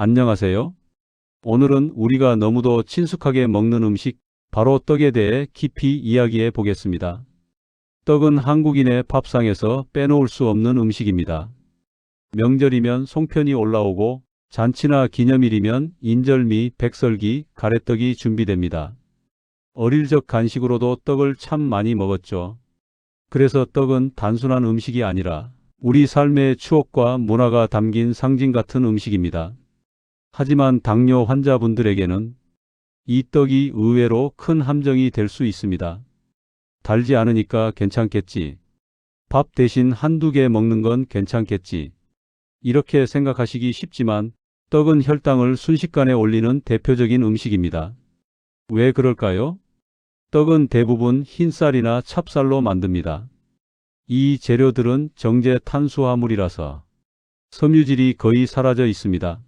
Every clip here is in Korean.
안녕하세요. 오늘은 우리가 너무도 친숙하게 먹는 음식, 바로 떡에 대해 깊이 이야기해 보겠습니다. 떡은 한국인의 밥상에서 빼놓을 수 없는 음식입니다. 명절이면 송편이 올라오고 잔치나 기념일이면 인절미, 백설기, 가래떡이 준비됩니다. 어릴 적 간식으로도 떡을 참 많이 먹었죠. 그래서 떡은 단순한 음식이 아니라 우리 삶의 추억과 문화가 담긴 상징 같은 음식입니다. 하지만 당뇨 환자분들에게는 이 떡이 의외로 큰 함정이 될 수 있습니다. 달지 않으니까 괜찮겠지. 밥 대신 한두 개 먹는 건 괜찮겠지. 이렇게 생각하시기 쉽지만 떡은 혈당을 순식간에 올리는 대표적인 음식입니다. 왜 그럴까요? 떡은 대부분 흰쌀이나 찹쌀로 만듭니다. 이 재료들은 정제 탄수화물이라서 섬유질이 거의 사라져 있습니다.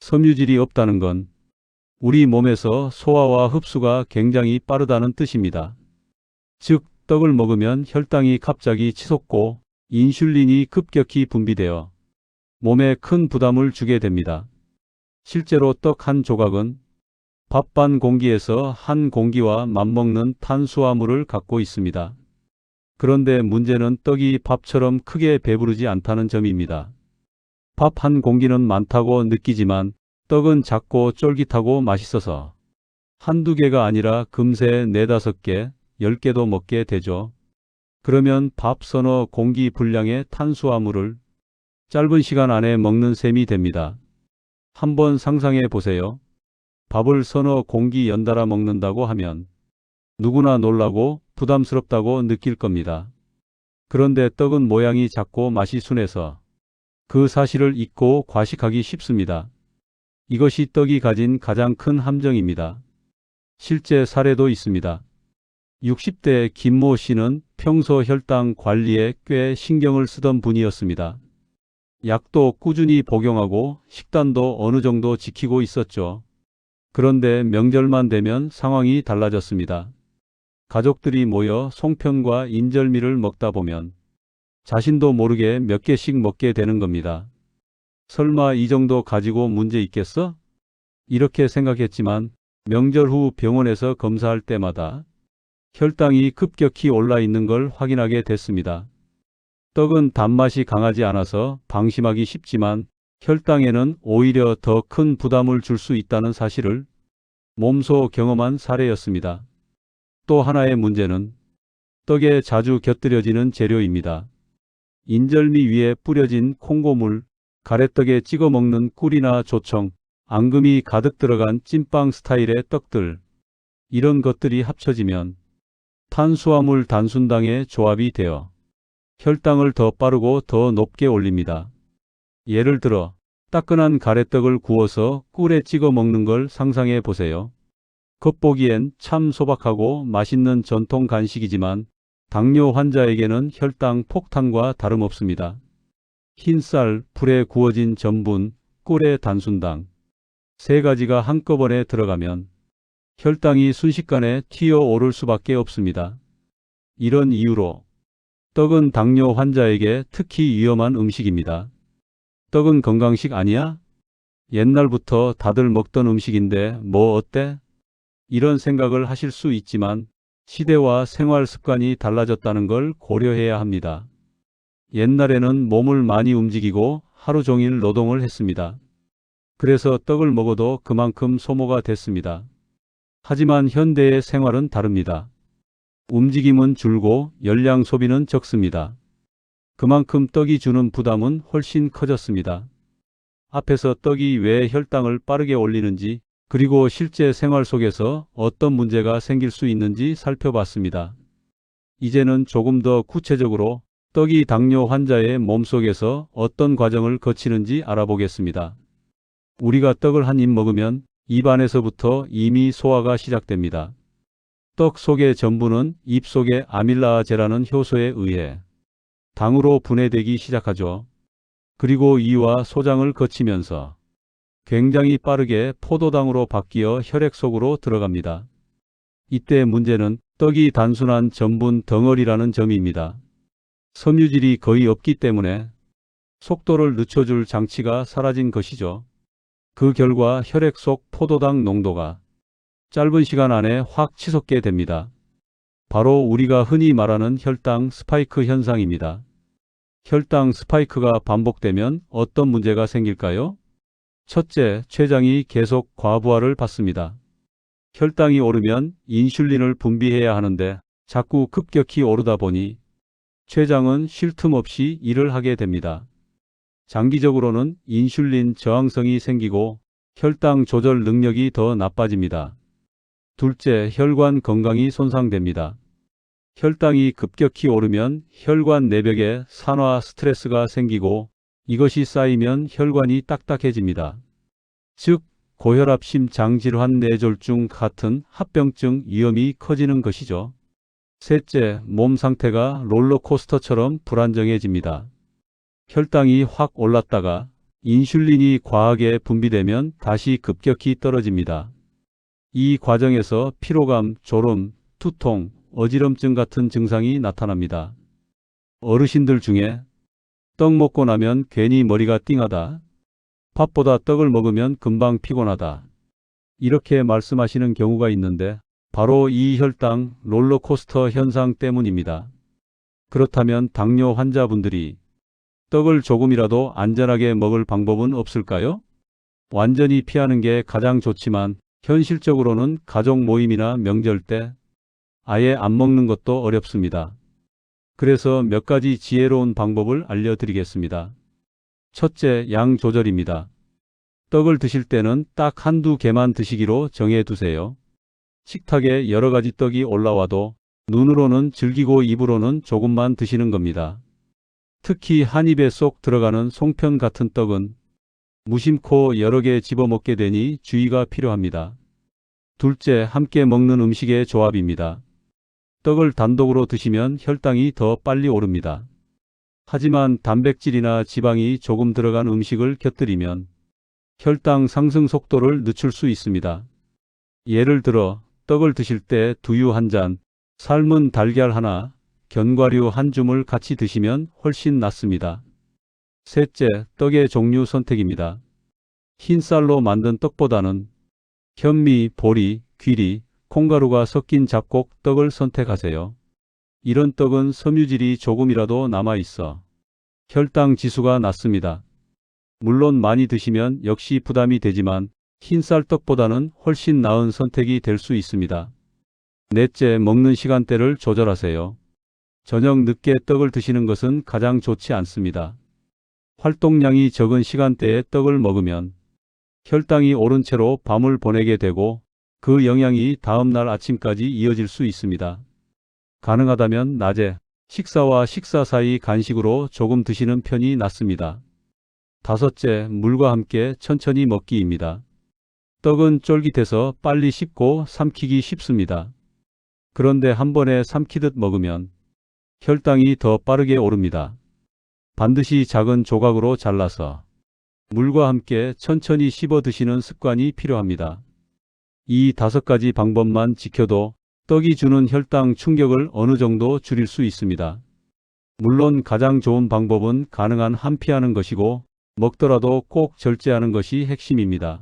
섬유질이 없다는 건 우리 몸에서 소화와 흡수가 굉장히 빠르다는 뜻입니다. 즉, 떡을 먹으면 혈당이 갑자기 치솟고 인슐린이 급격히 분비되어 몸에 큰 부담을 주게 됩니다. 실제로 떡 한 조각은 밥 반 공기에서 한 공기와 맞먹는 탄수화물을 갖고 있습니다. 그런데 문제는 떡이 밥처럼 크게 배부르지 않다는 점입니다. 밥 한 공기는 많다고 느끼지만 떡은 작고 쫄깃하고 맛있어서 한두 개가 아니라 금세 네다섯 개, 열 개도 먹게 되죠. 그러면 밥 서너 공기 분량의 탄수화물을 짧은 시간 안에 먹는 셈이 됩니다. 한번 상상해 보세요. 밥을 서너 공기 연달아 먹는다고 하면 누구나 놀라고 부담스럽다고 느낄 겁니다. 그런데 떡은 모양이 작고 맛이 순해서 그 사실을 잊고 과식하기 쉽습니다. 이것이 떡이 가진 가장 큰 함정입니다. 실제 사례도 있습니다. 60대 김모 씨는 평소 혈당 관리에 꽤 신경을 쓰던 분이었습니다. 약도 꾸준히 복용하고 식단도 어느 정도 지키고 있었죠. 그런데 명절만 되면 상황이 달라졌습니다. 가족들이 모여 송편과 인절미를 먹다 보면 자신도 모르게 몇 개씩 먹게 되는 겁니다. 설마 이 정도 가지고 문제 있겠어? 이렇게 생각했지만 명절 후 병원에서 검사할 때마다 혈당이 급격히 올라 있는 걸 확인하게 됐습니다. 떡은 단맛이 강하지 않아서 방심하기 쉽지만 혈당에는 오히려 더 큰 부담을 줄 수 있다는 사실을 몸소 경험한 사례였습니다. 또 하나의 문제는 떡에 자주 곁들여지는 재료입니다. 인절미 위에 뿌려진 콩고물, 가래떡에 찍어 먹는 꿀이나 조청, 앙금이 가득 들어간 찐빵 스타일의 떡들. 이런 것들이 합쳐지면 탄수화물 단순당의 조합이 되어 혈당을 더 빠르고 더 높게 올립니다. 예를 들어 따끈한 가래떡을 구워서 꿀에 찍어 먹는 걸 상상해 보세요. 겉보기엔 참 소박하고 맛있는 전통 간식이지만 당뇨 환자에게는 혈당 폭탄과 다름없습니다. 흰쌀, 불에 구워진 전분, 꿀의 단순당. 세 가지가 한꺼번에 들어가면 혈당이 순식간에 튀어 오를 수밖에 없습니다. 이런 이유로 떡은 당뇨 환자에게 특히 위험한 음식입니다. 떡은 건강식 아니야? 옛날부터 다들 먹던 음식인데 뭐 어때? 이런 생각을 하실 수 있지만 시대와 생활 습관이 달라졌다는 걸 고려해야 합니다. 옛날에는 몸을 많이 움직이고 하루 종일 노동을 했습니다. 그래서 떡을 먹어도 그만큼 소모가 됐습니다. 하지만 현대의 생활은 다릅니다. 움직임은 줄고 열량 소비는 적습니다. 그만큼 떡이 주는 부담은 훨씬 커졌습니다. 앞에서 떡이 왜 혈당을 빠르게 올리는지 그리고 실제 생활 속에서 어떤 문제가 생길 수 있는지 살펴봤습니다. 이제는 조금 더 구체적으로 떡이 당뇨 환자의 몸속에서 어떤 과정을 거치는지 알아보겠습니다. 우리가 떡을 한 입 먹으면 입 안에서부터 이미 소화가 시작됩니다. 떡 속의 전분은 입 속의 아밀라아제라는 효소에 의해 당으로 분해되기 시작하죠. 그리고 이와 소장을 거치면서 굉장히 빠르게 포도당으로 바뀌어 혈액 속으로 들어갑니다. 이때 문제는 떡이 단순한 전분 덩어리라는 점입니다. 섬유질이 거의 없기 때문에 속도를 늦춰줄 장치가 사라진 것이죠. 그 결과 혈액 속 포도당 농도가 짧은 시간 안에 확 치솟게 됩니다. 바로 우리가 흔히 말하는 혈당 스파이크 현상입니다. 혈당 스파이크가 반복되면 어떤 문제가 생길까요? 첫째, 췌장이 계속 과부하를 받습니다. 혈당이 오르면 인슐린을 분비해야 하는데 자꾸 급격히 오르다 보니 췌장은 쉴 틈 없이 일을 하게 됩니다. 장기적으로는 인슐린 저항성이 생기고 혈당 조절 능력이 더 나빠집니다. 둘째, 혈관 건강이 손상됩니다. 혈당이 급격히 오르면 혈관 내벽에 산화 스트레스가 생기고 이것이 쌓이면 혈관이 딱딱해집니다. 즉, 고혈압 심장 질환 뇌졸중 같은 합병증 위험이 커지는 것이죠. 셋째, 몸 상태가 롤러코스터처럼 불안정해집니다. 혈당이 확 올랐다가 인슐린이 과하게 분비되면 다시 급격히 떨어집니다. 이 과정에서 피로감, 졸음, 두통, 어지럼증 같은 증상이 나타납니다. 어르신들 중에 떡 먹고 나면 괜히 머리가 띵하다. 밥보다 떡을 먹으면 금방 피곤하다. 이렇게 말씀하시는 경우가 있는데 바로 이 혈당 롤러코스터 현상 때문입니다. 그렇다면 당뇨 환자분들이 떡을 조금이라도 안전하게 먹을 방법은 없을까요? 완전히 피하는 게 가장 좋지만 현실적으로는 가족 모임이나 명절 때 아예 안 먹는 것도 어렵습니다. 그래서 몇 가지 지혜로운 방법을 알려드리겠습니다. 첫째, 양 조절입니다. 떡을 드실 때는 딱 한두 개만 드시기로 정해 두세요. 식탁에 여러 가지 떡이 올라와도 눈으로는 즐기고 입으로는 조금만 드시는 겁니다. 특히 한 입에 쏙 들어가는 송편 같은 떡은 무심코 여러 개 집어먹게 되니 주의가 필요합니다. 둘째, 함께 먹는 음식의 조합입니다. 떡을 단독으로 드시면 혈당이 더 빨리 오릅니다. 하지만 단백질이나 지방이 조금 들어간 음식을 곁들이면 혈당 상승 속도를 늦출 수 있습니다. 예를 들어 떡을 드실 때 두유 한 잔, 삶은 달걀 하나, 견과류 한 줌을 같이 드시면 훨씬 낫습니다. 셋째, 떡의 종류 선택입니다. 흰쌀로 만든 떡보다는 현미, 보리, 귀리, 콩가루가 섞인 잡곡 떡을 선택하세요. 이런 떡은 섬유질이 조금이라도 남아있어 혈당 지수가 낮습니다. 물론 많이 드시면 역시 부담이 되지만 흰쌀 떡보다는 훨씬 나은 선택이 될 수 있습니다. 넷째, 먹는 시간대를 조절하세요. 저녁 늦게 떡을 드시는 것은 가장 좋지 않습니다. 활동량이 적은 시간대에 떡을 먹으면 혈당이 오른 채로 밤을 보내게 되고 그 영향이 다음 날 아침까지 이어질 수 있습니다. 가능하다면 낮에 식사와 식사 사이 간식으로 조금 드시는 편이 낫습니다. 다섯째, 물과 함께 천천히 먹기입니다. 떡은 쫄깃해서 빨리 씹고 삼키기 쉽습니다. 그런데 한 번에 삼키듯 먹으면 혈당이 더 빠르게 오릅니다. 반드시 작은 조각으로 잘라서 물과 함께 천천히 씹어 드시는 습관이 필요합니다. 이 다섯 가지 방법만 지켜도 떡이 주는 혈당 충격을 어느 정도 줄일 수 있습니다. 물론 가장 좋은 방법은 가능한 한 피하는 것이고 먹더라도 꼭 절제하는 것이 핵심입니다.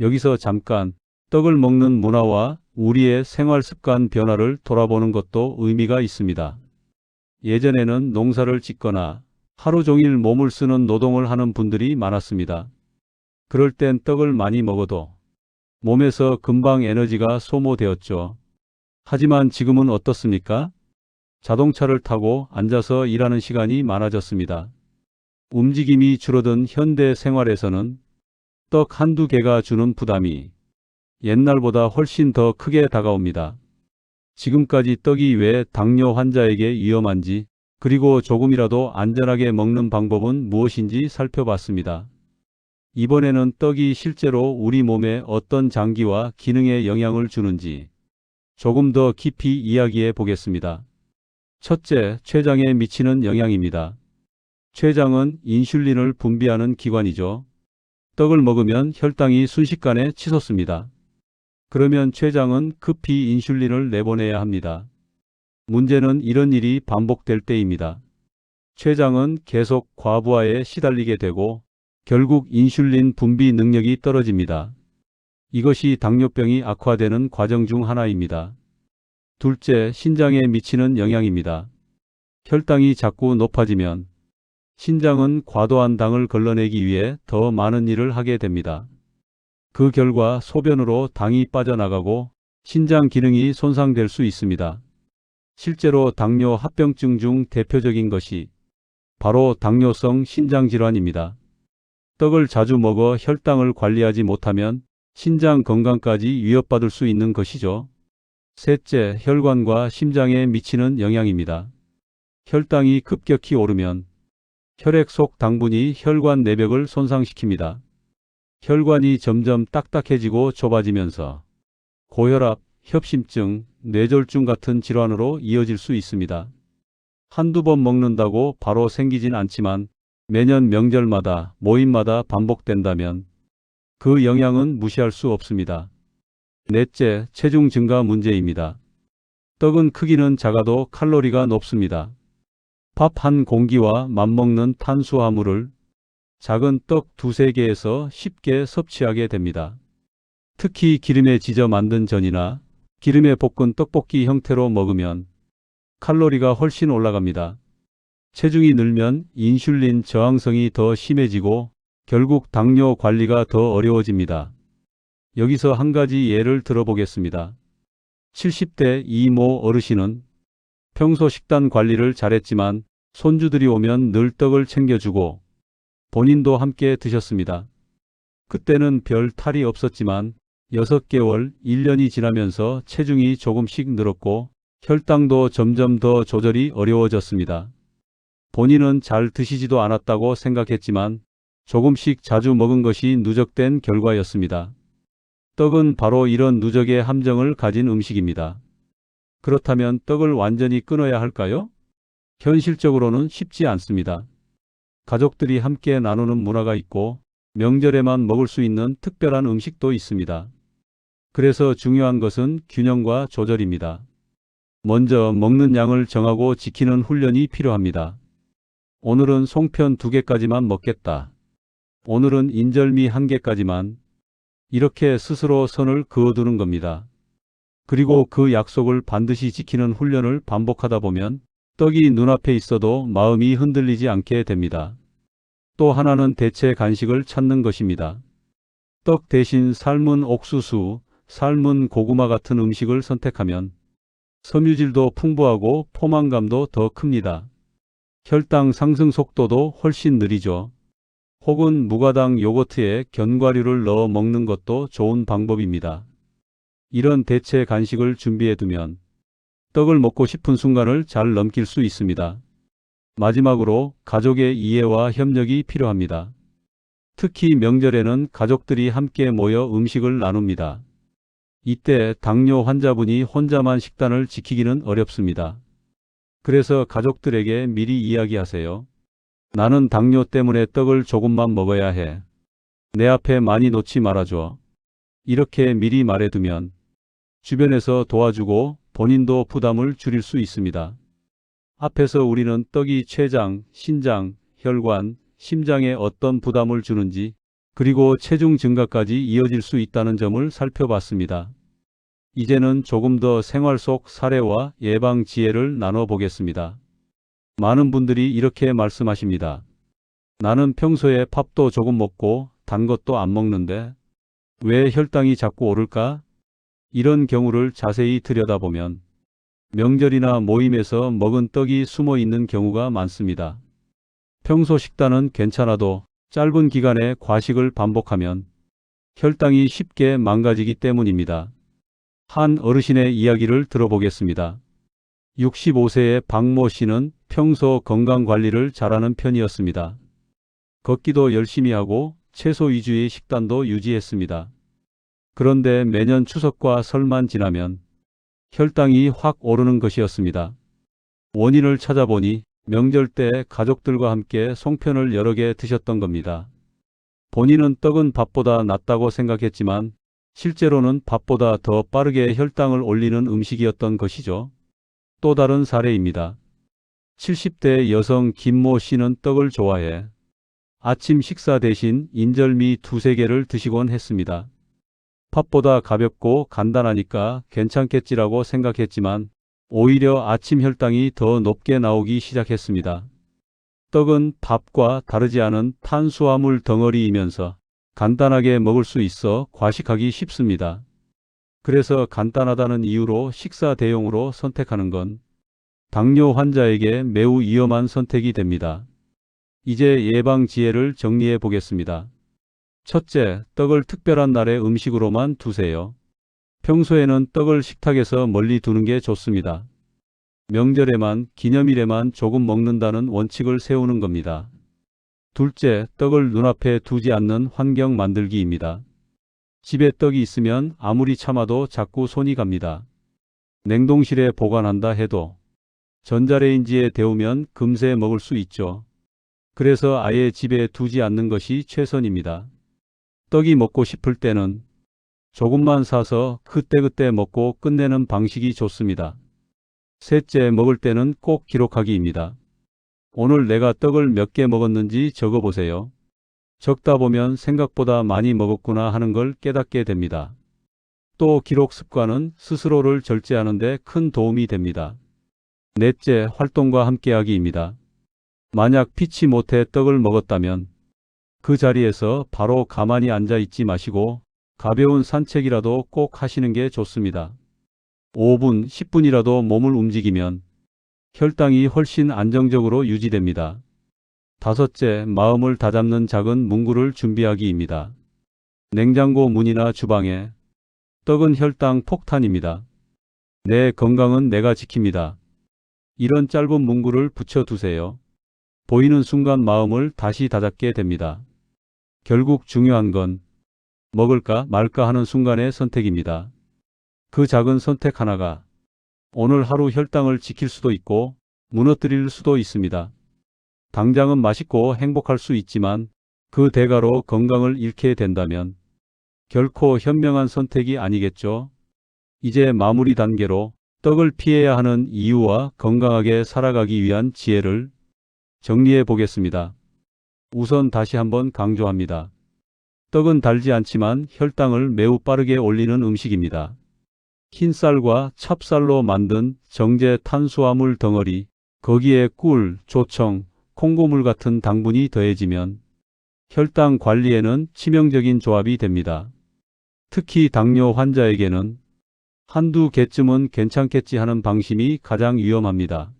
여기서 잠깐 떡을 먹는 문화와 우리의 생활 습관 변화를 돌아보는 것도 의미가 있습니다. 예전에는 농사를 짓거나 하루 종일 몸을 쓰는 노동을 하는 분들이 많았습니다. 그럴 땐 떡을 많이 먹어도 몸에서 금방 에너지가 소모되었죠. 하지만 지금은 어떻습니까? 자동차를 타고 앉아서 일하는 시간이 많아졌습니다. 움직임이 줄어든 현대 생활에서는 떡 한두 개가 주는 부담이 옛날보다 훨씬 더 크게 다가옵니다. 지금까지 떡이 왜 당뇨 환자에게 위험한지 그리고 조금이라도 안전하게 먹는 방법은 무엇인지 살펴봤습니다. 이번에는 떡이 실제로 우리 몸에 어떤 장기와 기능에 영향을 주는지 조금 더 깊이 이야기해 보겠습니다. 첫째, 췌장에 미치는 영향입니다. 췌장은 인슐린을 분비하는 기관이죠. 떡을 먹으면 혈당이 순식간에 치솟습니다. 그러면 췌장은 급히 인슐린을 내보내야 합니다. 문제는 이런 일이 반복될 때입니다. 췌장은 계속 과부하에 시달리게 되고 결국 인슐린 분비 능력이 떨어집니다. 이것이 당뇨병이 악화되는 과정 중 하나입니다. 둘째, 신장에 미치는 영향입니다. 혈당이 자꾸 높아지면 신장은 과도한 당을 걸러내기 위해 더 많은 일을 하게 됩니다. 그 결과 소변으로 당이 빠져나가고 신장 기능이 손상될 수 있습니다. 실제로 당뇨 합병증 중 대표적인 것이 바로 당뇨성 신장 질환입니다. 떡을 자주 먹어 혈당을 관리하지 못하면 신장 건강까지 위협받을 수 있는 것이죠. 셋째, 혈관과 심장에 미치는 영향입니다. 혈당이 급격히 오르면 혈액 속 당분이 혈관 내벽을 손상시킵니다. 혈관이 점점 딱딱해지고 좁아지면서 고혈압, 협심증, 뇌졸중 같은 질환으로 이어질 수 있습니다. 한두 번 먹는다고 바로 생기진 않지만 매년 명절마다 모임마다 반복된다면 그 영향은 무시할 수 없습니다. 넷째, 체중 증가 문제입니다. 떡은 크기는 작아도 칼로리가 높습니다. 밥 한 공기와 맞먹는 탄수화물을 작은 떡 두세 개에서 쉽게 섭취하게 됩니다. 특히 기름에 지져 만든 전이나 기름에 볶은 떡볶이 형태로 먹으면 칼로리가 훨씬 올라갑니다. 체중이 늘면 인슐린 저항성이 더 심해지고 결국 당뇨 관리가 더 어려워집니다. 여기서 한 가지 예를 들어보겠습니다. 70대 이모 어르신은 평소 식단 관리를 잘했지만 손주들이 오면 늘 떡을 챙겨주고 본인도 함께 드셨습니다. 그때는 별 탈이 없었지만 6개월, 1년이 지나면서 체중이 조금씩 늘었고 혈당도 점점 더 조절이 어려워졌습니다. 본인은 잘 드시지도 않았다고 생각했지만 조금씩 자주 먹은 것이 누적된 결과였습니다. 떡은 바로 이런 누적의 함정을 가진 음식입니다. 그렇다면 떡을 완전히 끊어야 할까요? 현실적으로는 쉽지 않습니다. 가족들이 함께 나누는 문화가 있고 명절에만 먹을 수 있는 특별한 음식도 있습니다. 그래서 중요한 것은 균형과 조절입니다. 먼저 먹는 양을 정하고 지키는 훈련이 필요합니다. 오늘은 송편 두 개까지만 먹겠다. 오늘은 인절미 한 개까지만. 이렇게 스스로 선을 그어두는 겁니다. 그리고 그 약속을 반드시 지키는 훈련을 반복하다 보면 떡이 눈앞에 있어도 마음이 흔들리지 않게 됩니다. 또 하나는 대체 간식을 찾는 것입니다. 떡 대신 삶은 옥수수, 삶은 고구마 같은 음식을 선택하면 섬유질도 풍부하고 포만감도 더 큽니다. 혈당 상승 속도도 훨씬 느리죠. 혹은 무가당 요거트에 견과류를 넣어 먹는 것도 좋은 방법입니다. 이런 대체 간식을 준비해 두면 떡을 먹고 싶은 순간을 잘 넘길 수 있습니다. 마지막으로 가족의 이해와 협력이 필요합니다. 특히 명절에는 가족들이 함께 모여 음식을 나눕니다. 이때 당뇨 환자분이 혼자만 식단을 지키기는 어렵습니다. 그래서 가족들에게 미리 이야기하세요. 나는 당뇨 때문에 떡을 조금만 먹어야 해. 내 앞에 많이 놓지 말아줘. 이렇게 미리 말해두면 주변에서 도와주고 본인도 부담을 줄일 수 있습니다. 앞에서 우리는 떡이 췌장, 신장, 혈관, 심장에 어떤 부담을 주는지 그리고 체중 증가까지 이어질 수 있다는 점을 살펴봤습니다. 이제는 조금 더 생활 속 사례와 예방 지혜를 나눠보겠습니다. 많은 분들이 이렇게 말씀하십니다. 나는 평소에 팝도 조금 먹고 단 것도 안 먹는데 왜 혈당이 자꾸 오를까? 이런 경우를 자세히 들여다보면 명절이나 모임에서 먹은 떡이 숨어 있는 경우가 많습니다. 평소 식단은 괜찮아도 짧은 기간에 과식을 반복하면 혈당이 쉽게 망가지기 때문입니다. 한 어르신의 이야기를 들어보겠습니다. 65세의 박모 씨는 평소 건강 관리를 잘하는 편이었습니다. 걷기도 열심히 하고 채소 위주의 식단도 유지했습니다. 그런데 매년 추석과 설만 지나면 혈당이 확 오르는 것이었습니다. 원인을 찾아보니 명절 때 가족들과 함께 송편을 여러 개 드셨던 겁니다. 본인은 떡은 밥보다 낫다고 생각했지만 실제로는 밥보다 더 빠르게 혈당을 올리는 음식이었던 것이죠. 또 다른 사례입니다. 70대 여성 김모 씨는 떡을 좋아해 아침 식사 대신 인절미 두세 개를 드시곤 했습니다. 팥보다 가볍고 간단하니까 괜찮겠지라고 생각했지만 오히려 아침 혈당이 더 높게 나오기 시작했습니다. 떡은 밥과 다르지 않은 탄수화물 덩어리이면서 간단하게 먹을 수 있어 과식하기 쉽습니다. 그래서 간단하다는 이유로 식사 대용으로 선택하는 건 당뇨 환자에게 매우 위험한 선택이 됩니다. 이제 예방 지혜를 정리해 보겠습니다. 첫째, 떡을 특별한 날의 음식으로만 두세요. 평소에는 떡을 식탁에서 멀리 두는 게 좋습니다. 명절에만, 기념일에만 조금 먹는다는 원칙을 세우는 겁니다. 둘째, 떡을 눈앞에 두지 않는 환경 만들기입니다. 집에 떡이 있으면 아무리 참아도 자꾸 손이 갑니다. 냉동실에 보관한다 해도 전자레인지에 데우면 금세 먹을 수 있죠. 그래서 아예 집에 두지 않는 것이 최선입니다. 떡이 먹고 싶을 때는 조금만 사서 그때그때 먹고 끝내는 방식이 좋습니다. 셋째, 먹을 때는 꼭 기록하기입니다. 오늘 내가 떡을 몇 개 먹었는지 적어보세요. 적다 보면 생각보다 많이 먹었구나 하는 걸 깨닫게 됩니다. 또 기록 습관은 스스로를 절제하는 데 큰 도움이 됩니다. 넷째, 활동과 함께하기입니다. 만약 피치 못해 떡을 먹었다면 그 자리에서 바로 가만히 앉아 있지 마시고 가벼운 산책이라도 꼭 하시는 게 좋습니다. 5분, 10분이라도 몸을 움직이면 혈당이 훨씬 안정적으로 유지됩니다. 다섯째, 마음을 다잡는 작은 문구를 준비하기입니다. 냉장고 문이나 주방에 떡은 혈당 폭탄입니다. 내 건강은 내가 지킵니다. 이런 짧은 문구를 붙여두세요. 보이는 순간 마음을 다시 다잡게 됩니다. 결국 중요한 건 먹을까 말까 하는 순간의 선택입니다. 그 작은 선택 하나가 오늘 하루 혈당을 지킬 수도 있고 무너뜨릴 수도 있습니다. 당장은 맛있고 행복할 수 있지만 그 대가로 건강을 잃게 된다면 결코 현명한 선택이 아니겠죠. 이제 마무리 단계로 떡을 피해야 하는 이유와 건강하게 살아가기 위한 지혜를 정리해 보겠습니다. 우선 다시 한번 강조합니다. 떡은 달지 않지만 혈당을 매우 빠르게 올리는 음식입니다. 흰쌀과 찹쌀로 만든 정제 탄수화물 덩어리, 거기에 꿀, 조청, 콩고물 같은 당분이 더해지면 혈당 관리에는 치명적인 조합이 됩니다. 특히 당뇨 환자에게는 한두 개쯤은 괜찮겠지 하는 방심이 가장 위험합니다.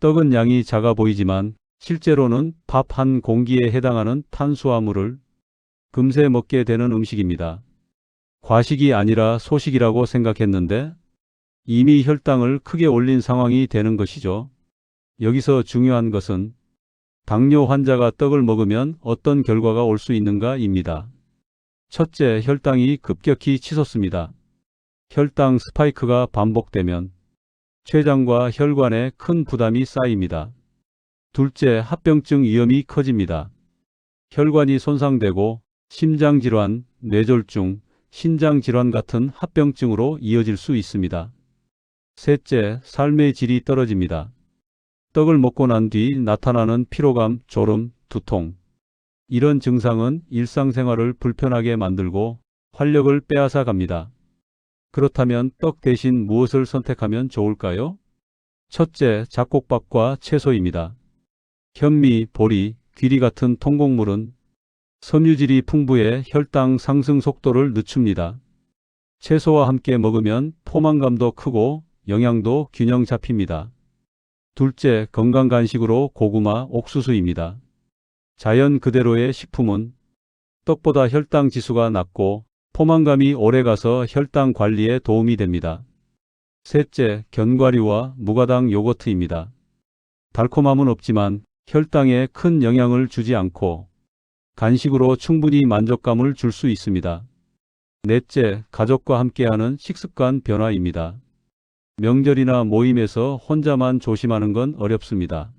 떡은 양이 작아 보이지만 실제로는 밥 한 공기에 해당하는 탄수화물을 금세 먹게 되는 음식입니다. 과식이 아니라 소식이라고 생각했는데 이미 혈당을 크게 올린 상황이 되는 것이죠. 여기서 중요한 것은 당뇨 환자가 떡을 먹으면 어떤 결과가 올 수 있는가입니다. 첫째, 혈당이 급격히 치솟습니다. 혈당 스파이크가 반복되면 췌장과 혈관에 큰 부담이 쌓입니다. 둘째, 합병증 위험이 커집니다. 혈관이 손상되고 심장질환, 뇌졸중, 신장 질환 같은 합병증으로 이어질 수 있습니다. 셋째, 삶의 질이 떨어집니다. 떡을 먹고 난 뒤 나타나는 피로감, 졸음, 두통. 이런 증상은 일상생활을 불편하게 만들고 활력을 빼앗아 갑니다. 그렇다면 떡 대신 무엇을 선택하면 좋을까요? 첫째, 잡곡밥과 채소입니다. 현미, 보리, 귀리 같은 통곡물은 섬유질이 풍부해 혈당 상승 속도를 늦춥니다. 채소와 함께 먹으면 포만감도 크고 영양도 균형 잡힙니다. 둘째, 건강 간식으로 고구마, 옥수수입니다. 자연 그대로의 식품은 떡보다 혈당 지수가 낮고 포만감이 오래가서 혈당 관리에 도움이 됩니다. 셋째, 견과류와 무가당 요거트입니다. 달콤함은 없지만 혈당에 큰 영향을 주지 않고 간식으로 충분히 만족감을 줄 수 있습니다. 넷째, 가족과 함께하는 식습관 변화입니다. 명절이나 모임에서 혼자만 조심하는 건 어렵습니다.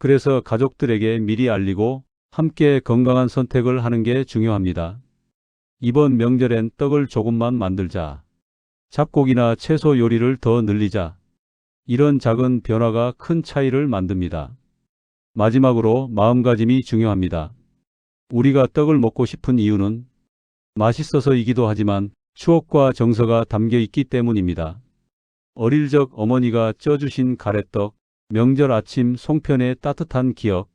그래서 가족들에게 미리 알리고 함께 건강한 선택을 하는 게 중요합니다. 이번 명절엔 떡을 조금만 만들자. 잡곡이나 채소 요리를 더 늘리자. 이런 작은 변화가 큰 차이를 만듭니다. 마지막으로 마음가짐이 중요합니다. 우리가 떡을 먹고 싶은 이유는 맛있어서이기도 하지만 추억과 정서가 담겨 있기 때문입니다. 어릴 적 어머니가 쪄주신 가래떡, 명절 아침 송편의 따뜻한 기억,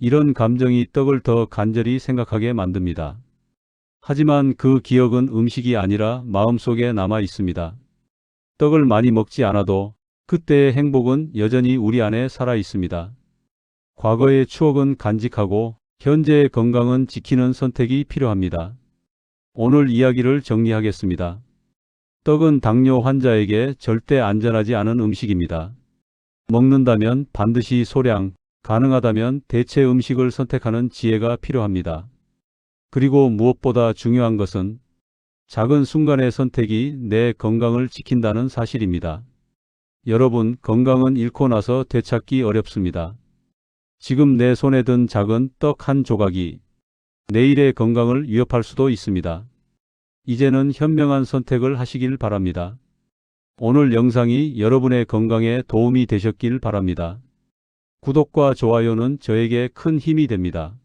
이런 감정이 떡을 더 간절히 생각하게 만듭니다. 하지만 그 기억은 음식이 아니라 마음속에 남아 있습니다. 떡을 많이 먹지 않아도 그때의 행복은 여전히 우리 안에 살아 있습니다. 과거의 추억은 간직하고 현재의 건강은 지키는 선택이 필요합니다. 오늘 이야기를 정리하겠습니다. 떡은 당뇨 환자에게 절대 안전하지 않은 음식입니다. 먹는다면 반드시 소량, 가능하다면 대체 음식을 선택하는 지혜가 필요합니다. 그리고 무엇보다 중요한 것은 작은 순간의 선택이 내 건강을 지킨다는 사실입니다. 여러분, 건강은 잃고 나서 되찾기 어렵습니다. 지금 내 손에 든 작은 떡 한 조각이 내일의 건강을 위협할 수도 있습니다. 이제는 현명한 선택을 하시길 바랍니다. 오늘 영상이 여러분의 건강에 도움이 되셨길 바랍니다. 구독과 좋아요는 저에게 큰 힘이 됩니다.